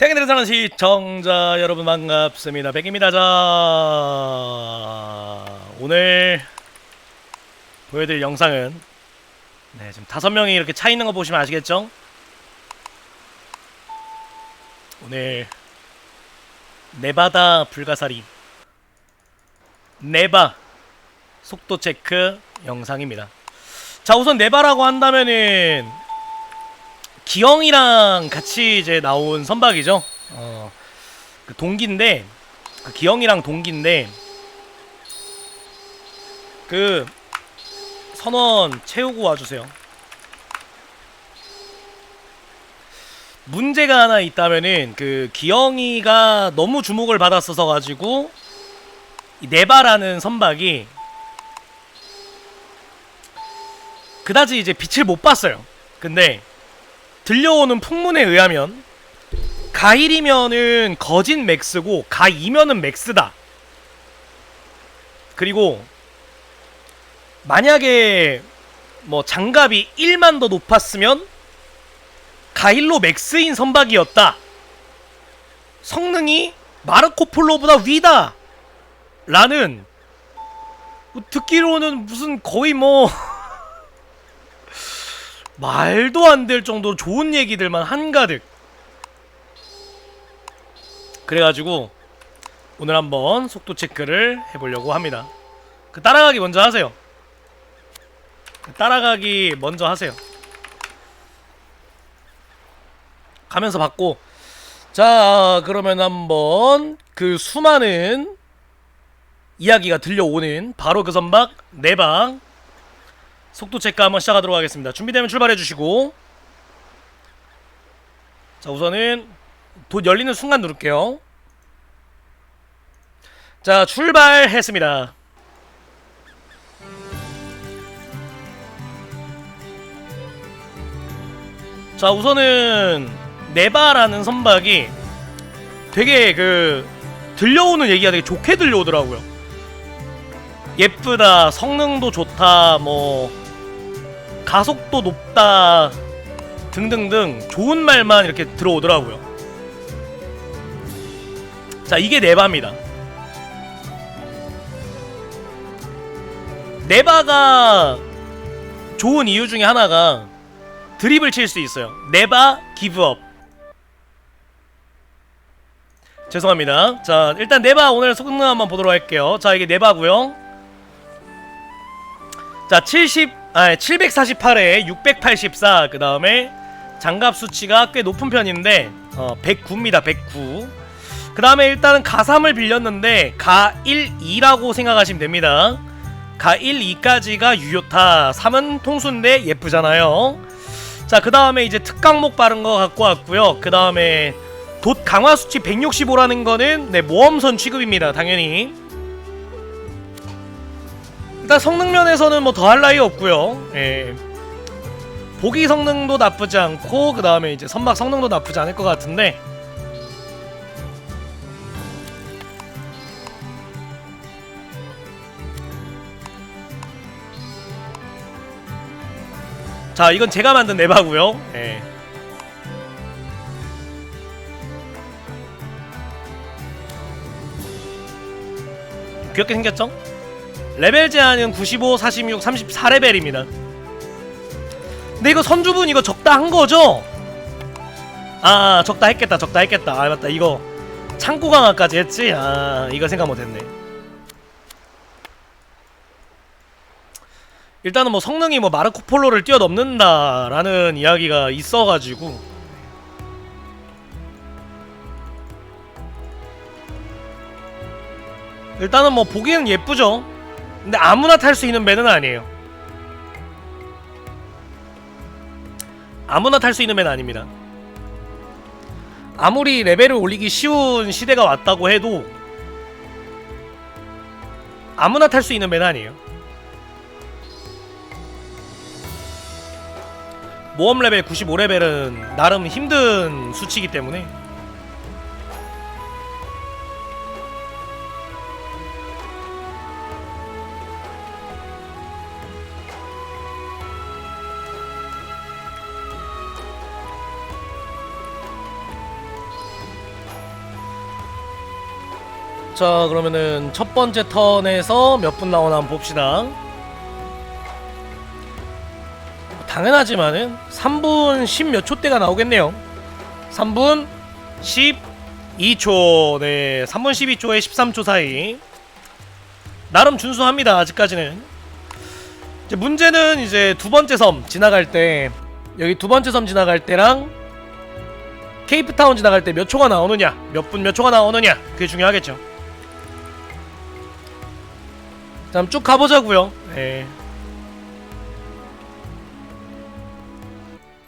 탱이들의 사는 시청자 여러분 반갑습니다. 백입니다. 자 오늘 보여드릴 영상은 네 지금 다섯 명이 이렇게 차 있는 거 보시면 아시겠죠? 오늘 네바다 불가사리 네바 속도 체크 영상입니다. 자 우선 네바라고 한다면은 기영이랑 같이 이제 나온 선박이죠. 어, 그 동기인데 그 기영이랑 동기인데 그 선원 채우고 와주세요. 문제가 하나 있다면은 그 기영이가 너무 주목을 받았어서 가지고 이 네바라는 선박이 그다지 이제 빛을 못 봤어요. 근데 들려오는 풍문에 의하면 가 1이면은 거진 맥스고 가 2면은 맥스다. 그리고 만약에 뭐 장갑이 1만 더 높았으면 가1로 맥스인 선박이었다. 성능이 마르코 폴로보다 위다. 라는 뭐 듣기로는 무슨 거의 뭐 말도 안 될 정도로 좋은 얘기들만 한가득. 그래가지고 오늘 한번 속도 체크를 해보려고 합니다. 그 따라가기 먼저 하세요. 그 따라가기 먼저 하세요. 가면서 받고 자 그러면 한번 그 수많은 이야기가 들려오는 바로 그 선박 네방 속도 체크 한번 시작하도록 하겠습니다. 준비되면 출발해 주시고 자 우선은 돛 열리는 순간 누를게요. 자 출발했습니다. 자 우선은 네바라는 선박이 되게 그 들려오는 얘기가 되게 좋게 들려오더라고요. 예쁘다, 성능도 좋다, 뭐 가속도 높다 등등등 좋은 말만 이렇게 들어오더라고요. 자, 이게 네바입니다. 네바가 좋은 이유 중에 하나가 드립을 칠 수 있어요. 네바 기브업. 죄송합니다. 자, 일단 네바 오늘 성능 한번 보도록 할게요. 자, 이게 네바고요. 자, 70 아, 748에 684. 그 다음에 장갑 수치가 꽤 높은 편인데 어, 109입니다. 109. 그 다음에 일단은 가3을 빌렸는데 가1, 2라고 생각하시면 됩니다. 가1, 2까지가 유효타. 3은 통수인데 예쁘잖아요. 자, 그 다음에 이제 특강목 바른 거 갖고 왔고요. 그 다음에 돛 강화 수치 165라는 거는 네, 모험선 취급입니다. 당연히. 일단 성능 면에서는 뭐 더할 나위 없고요. 예. 보기 성능도 나쁘지 않고 그 다음에 이제 선박 성능도 나쁘지 않을 것 같은데 자 이건 제가 만든 네바고요. 예. 귀엽게 생겼죠? 레벨 제한은 95, 46, 34레벨입니다. 근데 이거 선주분 이거 적다 한 거죠? 아, 적다 했겠다, 적다 했겠다. 아, 맞다. 이거 창고 강화까지 했지? 아, 이거 생각 못 했네. 일단은 뭐 성능이 뭐 마르코 폴로를 뛰어넘는다라는 이야기가 있어가지고 일단은 뭐 보기에는 예쁘죠. 근데 아무나 탈 수 있는 배는 아니에요. 아무나 탈 수 있는 배는 아닙니다. 아무리 레벨을 올리기 쉬운 시대가 왔다고 해도 아무나 탈 수 있는 배는 아니에요. 모험 레벨 95레벨은 나름 힘든 수치이기 때문에 자 그러면은 첫 번째 턴에서 몇 분 나오나 한번 봅시다. 당연하지만은 3분 10몇 초대가 나오겠네요. 3분 12초. 네 3분 12초에 13초 사이. 나름 준수합니다 아직까지는. 이제 문제는 이제 두 번째 섬 지나갈 때 여기 두 번째 섬 지나갈 때랑 케이프타운 지나갈 때 몇 초가 나오느냐 몇 분 몇 초가 나오느냐 그게 중요하겠죠 자 그럼 쭉 가보자고요 네.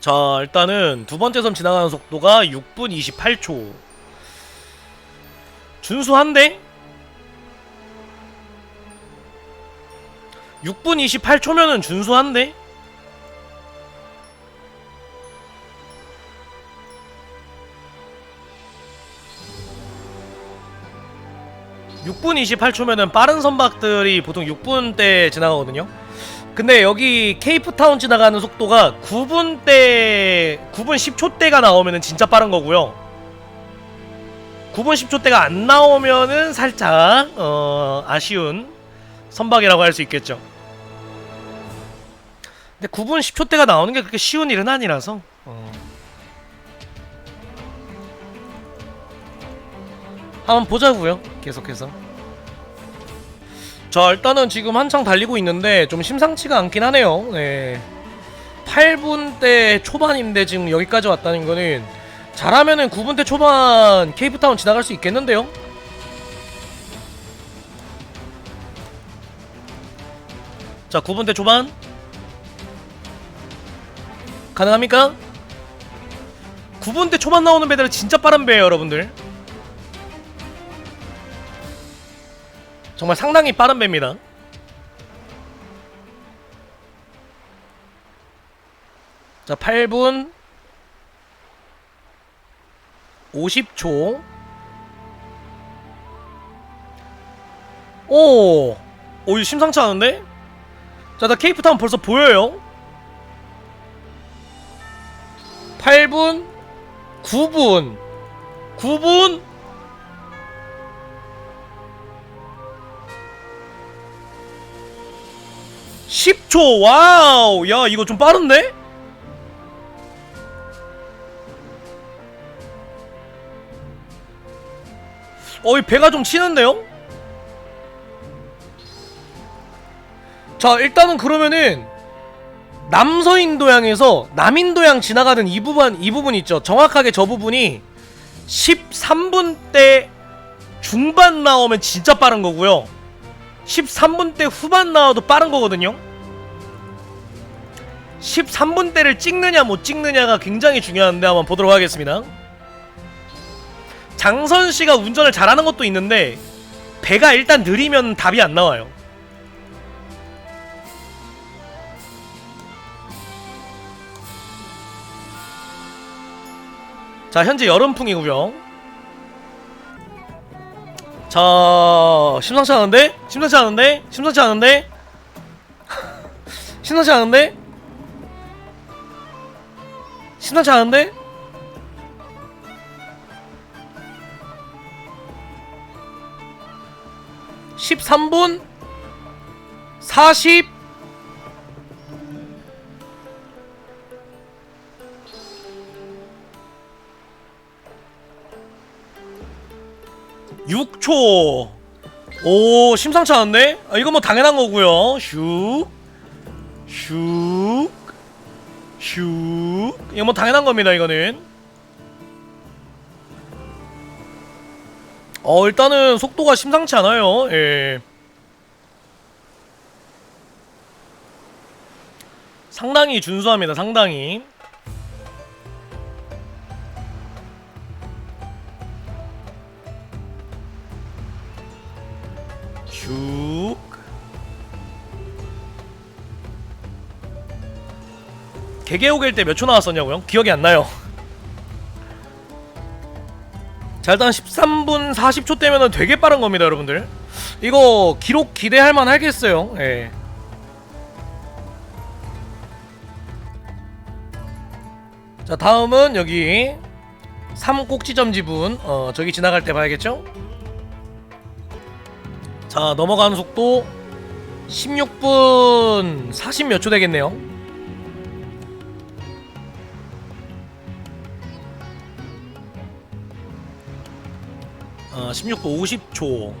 자 일단은 두 번째 섬 지나가는 속도가 6분 28초 준수한데? 6분 28초면은 준수한데? (6분 28초면은) 빠른 선박들이 보통 6분대 지나가거든요. 근데 여기 케이프타운 지나가는 속도가 9분대 9분 10초대가 나오면은 진짜 빠른 거고요. 9분 10초대가 안 나오면은 살짝 어 아쉬운 선박이라고 할 수 있겠죠. 근데 9분 10초대가 나오는 게 그렇게 쉬운 일은 아니라서 어. 한번 보자고요 계속해서. 자 일단은 지금 한창 달리고 있는데 좀 심상치가 않긴 하네요. 네. 8분대 초반인데 지금 여기까지 왔다는 거는 잘하면은 9분대 초반 케이프타운 지나갈 수 있겠는데요? 자 9분대 초반. 가능합니까? 9분대 초반 나오는 배들은 진짜 빠른 배예요 여러분들 정말 상당히 빠른 배입니다 자 8분 50초 오! 오 이거 심상치 않은데? 자 나 케이프타운 벌써 보여요 8분 9분 9분 10초 와우 야 이거 좀 빠른데? 어이 배가 좀 치는데요? 자 일단은 그러면은 남서인도양에서 남인도양 지나가는 이 부분 이 부분 있죠 정확하게 저 부분이 13분 대 중반 나오면 진짜 빠른 거고요 13분대 후반 나와도 빠른 거거든요. 13분대를 찍느냐 못 찍느냐가 굉장히 중요한데 한번 보도록 하겠습니다. 장선씨가 운전을 잘하는 것도 있는데 배가 일단 느리면 답이 안 나와요. 자 현재 여름풍이고요 자 심상치 않은데? 심상치 않은데? 심상치 않은데? 심상치 않은데? 심상치 않은데? (13분) (40) (6초) 오 심상치 않은데? 아, 이거 뭐 당연한 거고요 슉 슉, 슉. 이거 뭐 당연한 겁니다, 이거는. 어, 일단은 속도가 심상치 않아요. 예. 상당히 준수합니다, 상당히. 슉. 개개옥일 때몇 초 나왔었냐고요? 기억이 안 나요. 자 일단 13분 40초 때면은 되게 빠른 겁니다 여러분들 이거 기록 기대할 만 하겠어요 예. 자 다음은 여기 3꼭지점 지분 어 저기 지나갈 때 봐야겠죠? 자 넘어가는 속도 16분 40 몇 초 되겠네요 아 16분 50초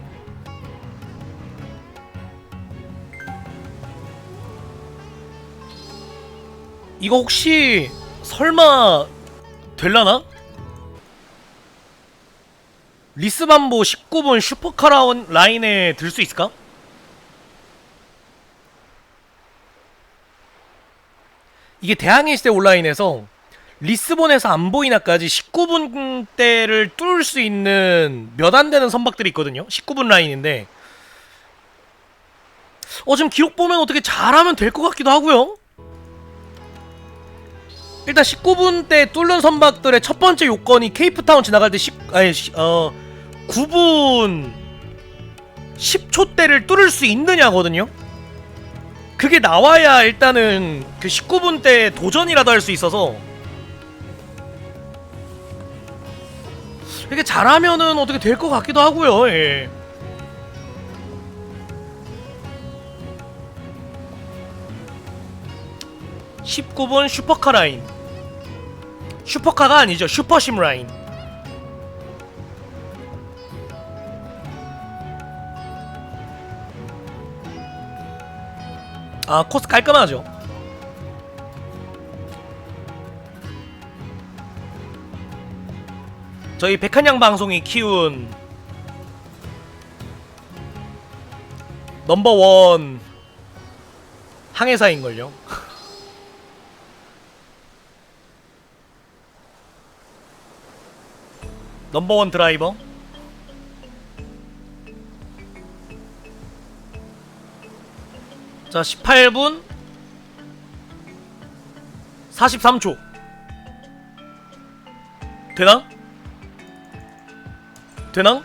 이거 혹시 설마 될라나? 리스반보 19분 슈퍼카라운 라인에 들 수 있을까? 이게 대항해 시대 온라인에서 리스본에서 안 보이나까지 19분 대를 뚫을 수 있는 몇 안 되는 선박들이 있거든요. 19분 라인인데 어 지금 기록 보면 어떻게 잘하면 될 것 같기도 하고요. 일단 19분 때 뚫는 선박들의 첫 번째 요건이 케이프타운 지나갈 때 10, 아니 시- 어 9분 10초 대를 뚫을 수 있느냐거든요. 그게 나와야 일단은 그 19분 때 도전이라도 할 수 있어서 이게 잘하면은 어떻게 될 것 같기도 하고요. 예. (19분) 슈퍼카 라인 슈퍼카가 아니죠 슈퍼심 라인 아 코스 깔끔하죠? 저희 백한양 방송이 키운 넘버원 항해사인걸요. 넘버원 드라이버 자 18분 43초 되나? 되나?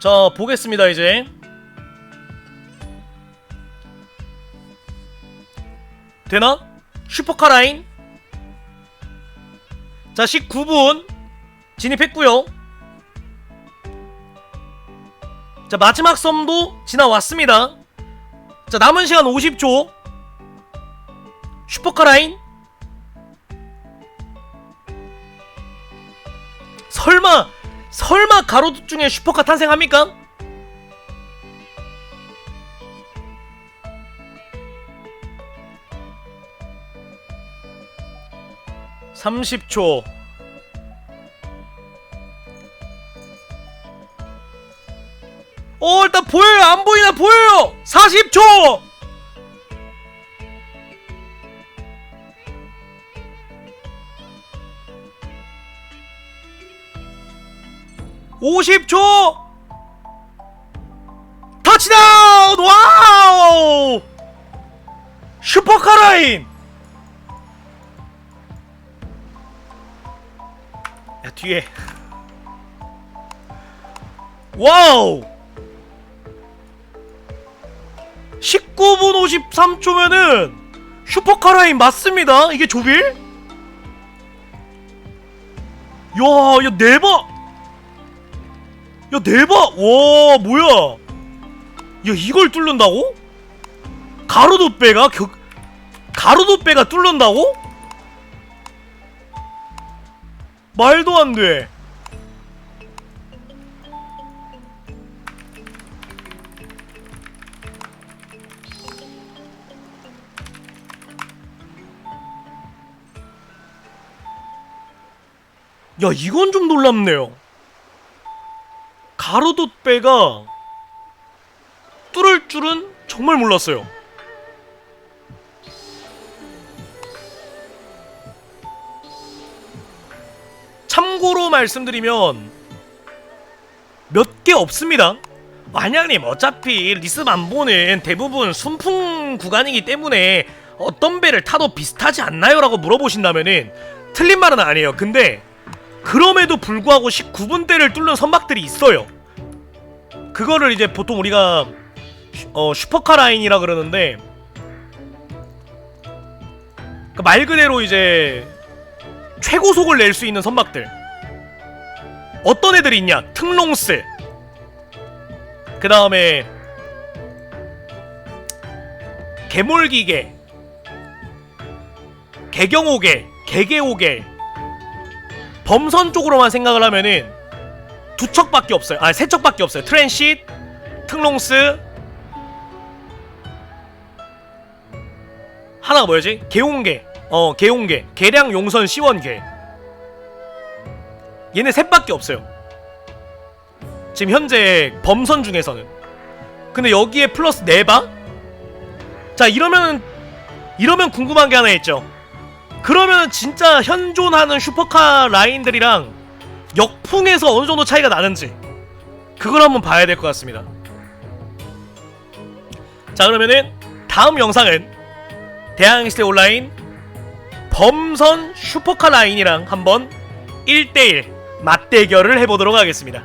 자 보겠습니다 이제 되나? 슈퍼카 라인 자 19분 진입했고요 자 마지막 섬도 지나왔습니다 자 남은 시간 50초. 슈퍼카 라인. 설마 설마 가로등 중에 슈퍼카 탄생합니까? (30초) 어 일단 보여요. 안 보이나 보여요. 40초. 50초. 터치다운. 와우. 슈퍼카라인. 야 뒤에. 와우 19분 53초면은 슈퍼카 라인 맞습니다 이게 조빌? 야, 야, 네바! 야 대박! 와 뭐야? 야 이걸 뚫는다고? 가로도배가 격 가로도배가 뚫는다고? 말도 안 돼. 야 이건 좀 놀랍네요. 가로도배가 뚫을 줄은 정말 몰랐어요. 참고로 말씀드리면 몇 개 없습니다. 만약님 어차피 리스만보는 대부분 순풍 구간이기 때문에 어떤 배를 타도 비슷하지 않나요? 라고 물어보신다면은 틀린 말은 아니에요. 근데 그럼에도 불구하고 19분대를 뚫는 선박들이 있어요. 그거를 이제 보통 우리가 슈- 어, 슈퍼카 라인이라 그러는데 그말 그대로 이제 최고속을 낼 수 있는 선박들 어떤 애들이 있냐? 특롱스 그 다음에 개몰기계 개경오계 개개오계 범선 쪽으로만 생각을 하면은 두 척밖에 없어요. 아 세 척밖에 없어요. 트랜시트 특롱스. 하나가 뭐였지? 개용계. 어 개용계. 계량 용선 시원계. 얘네 셋밖에 없어요. 지금 현재 범선 중에서는. 근데 여기에 플러스 4방? 자 이러면은 이러면 궁금한 게 하나 있죠 그러면 진짜 현존하는 슈퍼카 라인들이랑 역풍에서 어느 정도 차이가 나는지 그걸 한번 봐야 될 것 같습니다. 자 그러면은 다음 영상은 대항시대 온라인 범선 슈퍼카 라인이랑 한번 1대1 맞대결을 해보도록 하겠습니다